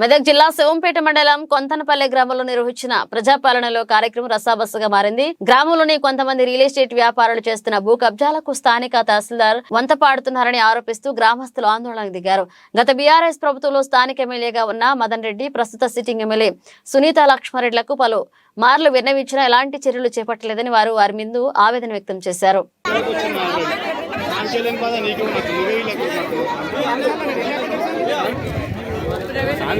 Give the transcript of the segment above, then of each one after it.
మెదక్ జిల్లా శివంపేట మండలం కొంతనపల్లె గ్రామంలో నిర్వహించిన ప్రజాపాలనలో కార్యక్రమం రసాబస్సుగా మారింది. గ్రామంలోని కొంతమంది రియల్ ఎస్టేట్ వ్యాపారులు చేస్తున్న భూ కబ్జాలకు స్థానిక తహసీల్దార్ వంత పాడుతున్నారని ఆరోపిస్తూ గ్రామస్తులు ఆందోళనకు దిగారు. గత బీఆర్ఎస్ ప్రభుత్వంలో స్థానిక ఎమ్మెల్యేగా ఉన్న మదన్ రెడ్డి ప్రస్తుత సిట్టింగ్ ఎమ్మెల్యే సునీత లక్ష్మారెడ్లకు పలు మార్లు విన్నవించినా ఎలాంటి చర్యలు చేపట్టలేదని వారు వారి ముందు ఆవేదన వ్యక్తం చేశారు.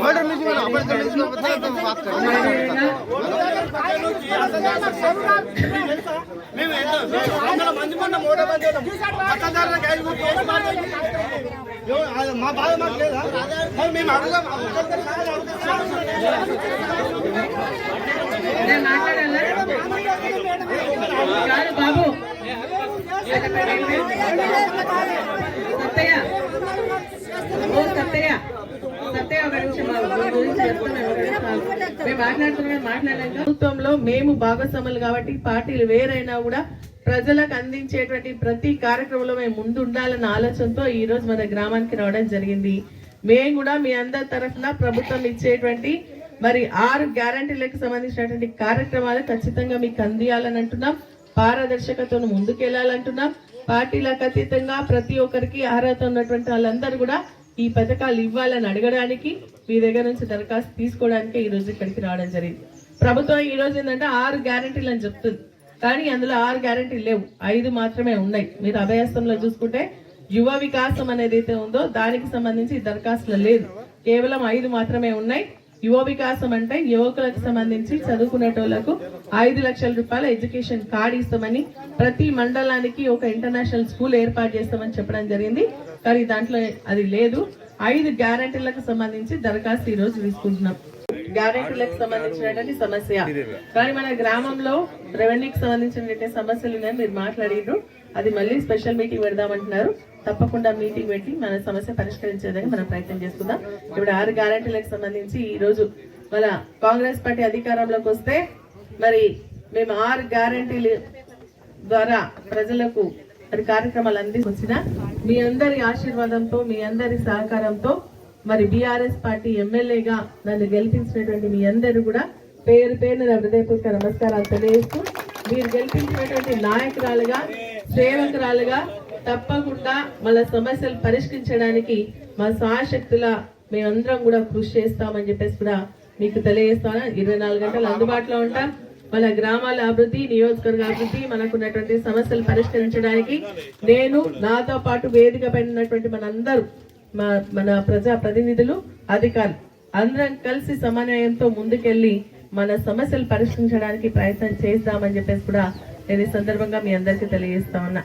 బాధ నీకు నాకు నువ్వే వీళ్ళకు నాకు స్వామి చెప్తున్నా స్వామి చెప్పినప్పుడు మా బాధ మాకు లేదా మేము అడుగుదాం సత్తయ్య ఓ సత్తయ్య సత్తయ్య ఒక నిమిషం గురించి చెప్తున్నాను మేము మాట్లాడుతున్నాం ప్రభుత్వంలో మేము భాగస్వాములు కాబట్టి పార్టీలు వేరైనా కూడా ప్రజలకు అందించేటువంటి ప్రతి కార్యక్రమంలో మేము ముందు ఉండాలన్న ఆలోచనతో ఈ రోజు మన గ్రామానికి రావడం జరిగింది. మేము కూడా మీ అందరి తరఫున ప్రభుత్వం ఇచ్చేటువంటి మరి ఆరు గ్యారంటీలకు సంబంధించినటువంటి కార్యక్రమాలు ఖచ్చితంగా మీకు అందియాలని అంటున్నాం. పారదర్శకతను ముందుకెళ్ళాలంటున్నాం. పార్టీలకు అతీతంగా ప్రతి ఒక్కరికి అర్హత ఉన్నటువంటి వాళ్ళందరూ కూడా ఈ పథకాలు ఇవ్వాలని అడగడానికి మీ దగ్గర నుంచి దరఖాస్తు తీసుకోవడానికి ఈ రోజు ఇక్కడికి రావడం జరిగింది. ప్రభుత్వం ఈ రోజు ఏంటంటే ఆరు గ్యారంటీలు అని చెప్తుంది. కానీ అందులో ఆరు గ్యారంటీలు లేవు. ఐదు మాత్రమే ఉన్నాయి. మీరు అభయాస్తంలో చూసుకుంటే యువ వికాసం అనేది అయితే ఉందో దానికి సంబంధించి దరఖాస్తులు లేదు. కేవలం ఐదు మాత్రమే ఉన్నాయి. యువ వికాసం అంటే యువకులకు సంబంధించి చదువుకునేటోళ్ళకు ఐదు లక్షల రూపాయల ఎడ్యుకేషన్ కార్డు ఇస్తామని ప్రతి మండలానికి ఒక ఇంటర్నేషనల్ స్కూల్ ఏర్పాటు చేస్తామని చెప్పడం జరిగింది. కానీ దాంట్లో అది లేదు. ఐదు గ్యారంటీలకు సంబంధించి దరఖాస్తు ఈ రోజు తీసుకుంటున్నాం. గ్యారెంటీలకు సంబంధించినటువంటి సమస్య. కానీ మన గ్రామంలో రెవెన్యూకి సంబంధించినటువంటి సమస్యలు ఉన్నాయని మీరు మాట్లాడినారు అది మళ్ళీ స్పెషల్ మీటింగ్ పెడదామంటున్నారు. తప్పకుండా మీటింగ్ పెట్టి మన సమస్య పరిష్కరించేదని మనం ప్రయత్నం చేసుకుందాం ఇప్పుడు ఆరు గ్యారెంటీలకు సంబంధించి ఈ రోజు మన కాంగ్రెస్ పార్టీ అధికారంలోకి వస్తే మరి మేము ఆరు గ్యారెంటీలు ద్వారా ప్రజలకు మరి కార్యక్రమాలు అందించిన మీ అందరి ఆశీర్వాదంతో మీ అందరి సహకారంతో మరి బీఆర్ఎస్ పార్టీ ఎమ్మెల్యేగా నన్ను గెలిపించినటువంటి మీ అందరూ కూడా పేరు పేరు నా హృదయపూర్వక నమస్కారాలు తెలియజేస్తూ మీరు గెలిపించినటువంటి నాయకురాలుగా సేవకురాలుగా తప్పకుండా మన సమస్యలు పరిష్కరించడానికి మా సాశక్తుల మేమందరం కూడా కృషి చేస్తామని చెప్పేసి కూడా మీకు తెలియజేస్తాను. ఇరవై నాలుగు గంటలు అందుబాటులో ఉంటాం. మన గ్రామాల అభివృద్ధి నియోజకవర్గ అభివృద్ధి మనకున్నటువంటి సమస్యలు పరిష్కరించడానికి నేను నాతో పాటు వేదిక పైన ఉన్నటువంటి మనందరూ మా మన ప్రజా ప్రతినిధులు అధికారులు అందరం కలిసి సమన్వయంతో ముందుకెళ్ళి మన సమస్యలు పరిష్కరించడానికి ప్రయత్నం చేద్దామని చెప్పేసి కూడా నేను ఈ సందర్భంగా మీ అందరికీ తెలియజేస్తా ఉన్నా.